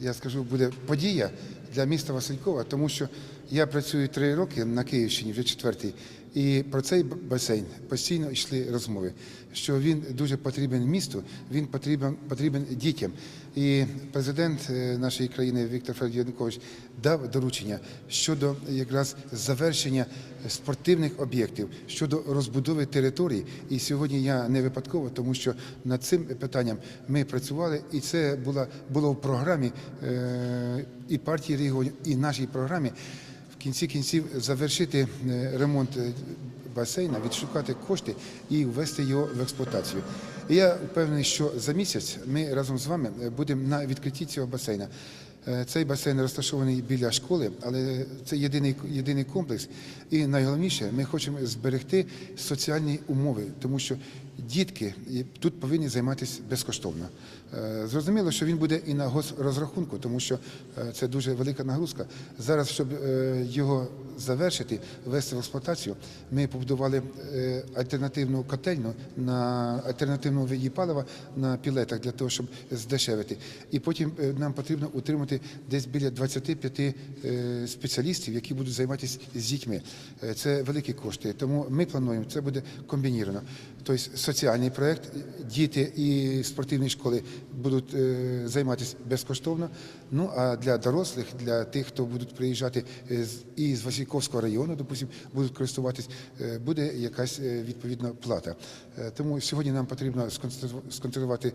я скажу, буде подія для міста Василькова, тому що я працюю три роки на Київщині, вже четвертий, і про цей басейн постійно йшли розмови, що він дуже потрібен місту, він потрібен, потрібен дітям. І президент е, нашої країни Віктор Федорович дав доручення щодо якраз завершення спортивних об'єктів, щодо розбудови територій. І сьогодні я не випадково, тому що над цим питанням ми працювали, і це було, було в програмі е, і партії регіонів, і нашій програмі кінці кінців завершити е, ремонт е, басейна, відшукати кошти і ввести його в експлуатацію. І я впевнений, що за місяць ми разом з вами е, будемо на відкритті цього басейна. Е, Цей басейн розташований біля школи, але це єдиний, єдиний комплекс. І найголовніше, ми хочемо зберегти соціальні умови, тому що дітки тут повинні займатися безкоштовно. Е, Зрозуміло, що він буде і на госрозрахунку, тому що е, це дуже велика нагрузка. Зараз, щоб його завершити, ввести в експлуатацію, ми побудували альтернативну котельну на альтернативному виді палива на пілетах для того, щоб здешевити. І потім нам потрібно утримати десь біля 25 е, спеціалістів, які будуть займатися з дітьми. Е, Це великі кошти. Тому ми плануємо, це буде комбініровано. Тобто соціальний проєкт, діти і спортивні школи будуть е, займатися безкоштовно. Ну а для дорослих, для тих, хто будуть приїжджати е, і з Васильковського району, допустим, будуть користуватись, е, буде якась відповідна плата. Тому сьогодні нам потрібно сконцентру- сконцентрувати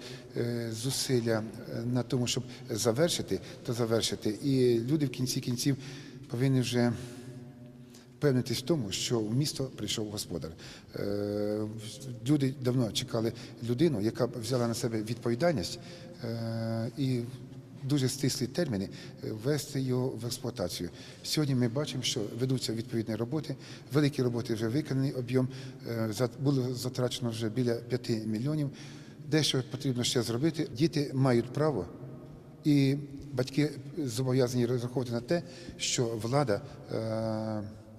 зусилля на тому, щоб завершити та завершити. І люди в кінці кінців повинні вже впевнитись в тому, що в місто прийшов господар. Е, Люди давно чекали людину, яка взяла на себе відповідальність е, і дуже стислі терміни е, ввести його в експлуатацію. Сьогодні ми бачимо, що ведуться відповідні роботи. Великі роботи вже виконаний об'єм. Було затрачено вже біля 5 мільйонів. Дещо потрібно ще зробити. Діти мають право і батьки зобов'язані розраховувати на те, що влада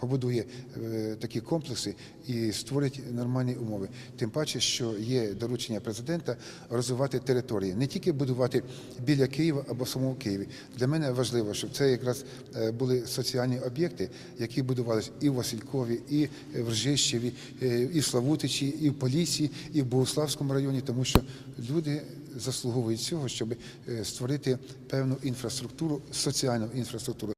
побудує е, такі комплекси і створить нормальні умови. Тим паче, що є доручення президента розвивати території, не тільки будувати біля Києва або в самому Києві. Для мене важливо, щоб це якраз е, були соціальні об'єкти, які будувалися і в Василькові, і в Ржищеві, е, і в Славутичі, і в Поліссі, і в Богославському районі, тому що люди заслуговують цього, щоб створити певну інфраструктуру, соціальну інфраструктуру.